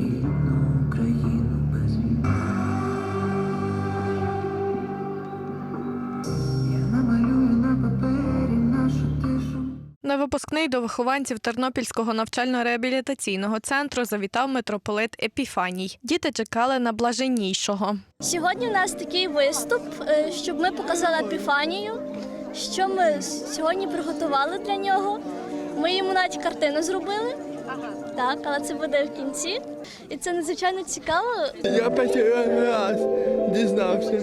рідну Україну без війни. Я намалюю на папері нашу тишу. На випускний до вихованців Тернопільського навчально-реабілітаційного центру завітав митрополит Епіфаній. Діти чекали на блаженнішого. Сьогодні у нас такий виступ, е, щоб ми показали епіфанію, що ми сьогодні приготували для нього. Ми йому навіть картину зробили. Так, але це буде в кінці. І це надзвичайно цікаво. Я перший раз дізнався.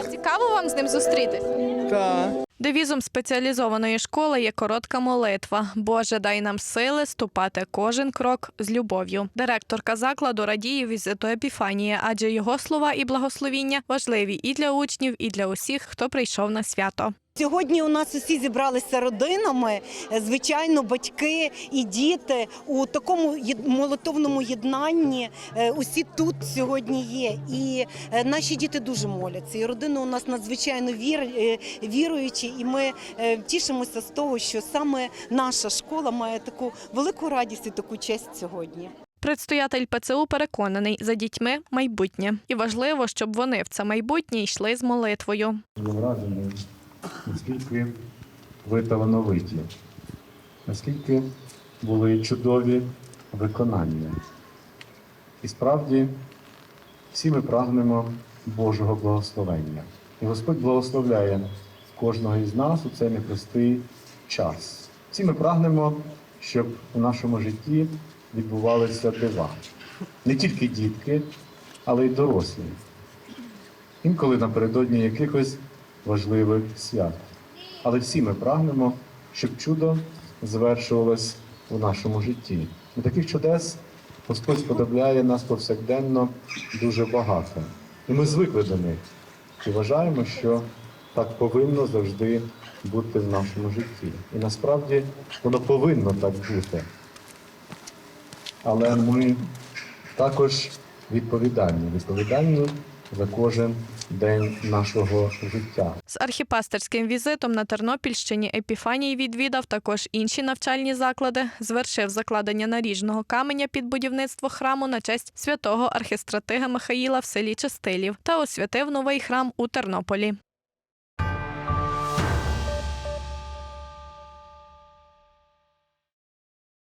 А цікаво вам з ним зустрітись? Так. Девізом спеціалізованої школи є коротка молитва. Боже, дай нам сили ступати кожен крок з любов'ю. Директорка закладу радіє візиту Епіфанії, адже його слова і благословіння важливі і для учнів, і для усіх, хто прийшов на свято. Сьогодні у нас усі зібралися родинами, е, звичайно, батьки і діти у такому молитовному єднанні. Е, Усі тут сьогодні є. І е, наші діти дуже моляться. І родини у нас надзвичайно вір, віруючі. І ми тішимося з того, що саме наша школа має таку велику радість і таку честь сьогодні. Предстоятель ПЦУ переконаний, за дітьми майбутнє, і важливо, щоб вони в це майбутнє йшли з молитвою. Я вражений, наскільки ви талановиті, наскільки були чудові виконання. І справді всі ми прагнемо Божого благословення. І Господь благословляє кожного із нас у цей непростий час. Всі ми прагнемо, щоб у нашому житті відбувалися дива. Не тільки дітки, але й дорослі інколи напередодні якихось важливих свят. Але всі ми прагнемо, щоб чудо звершувалось у нашому житті. І таких чудес Господь сподобляє нас повсякденно дуже багато. І ми звикли до них і вважаємо, що так повинно завжди бути в нашому житті. І насправді воно повинно так бути. Але ми також відповідальні, відповідальні за кожен день нашого життя. З архіпастерським візитом на Тернопільщині Епіфаній відвідав також інші навчальні заклади, звершив закладення наріжного каменя під будівництво храму на честь святого архістратига Михаїла в селі Чистилів та освятив новий храм у Тернополі.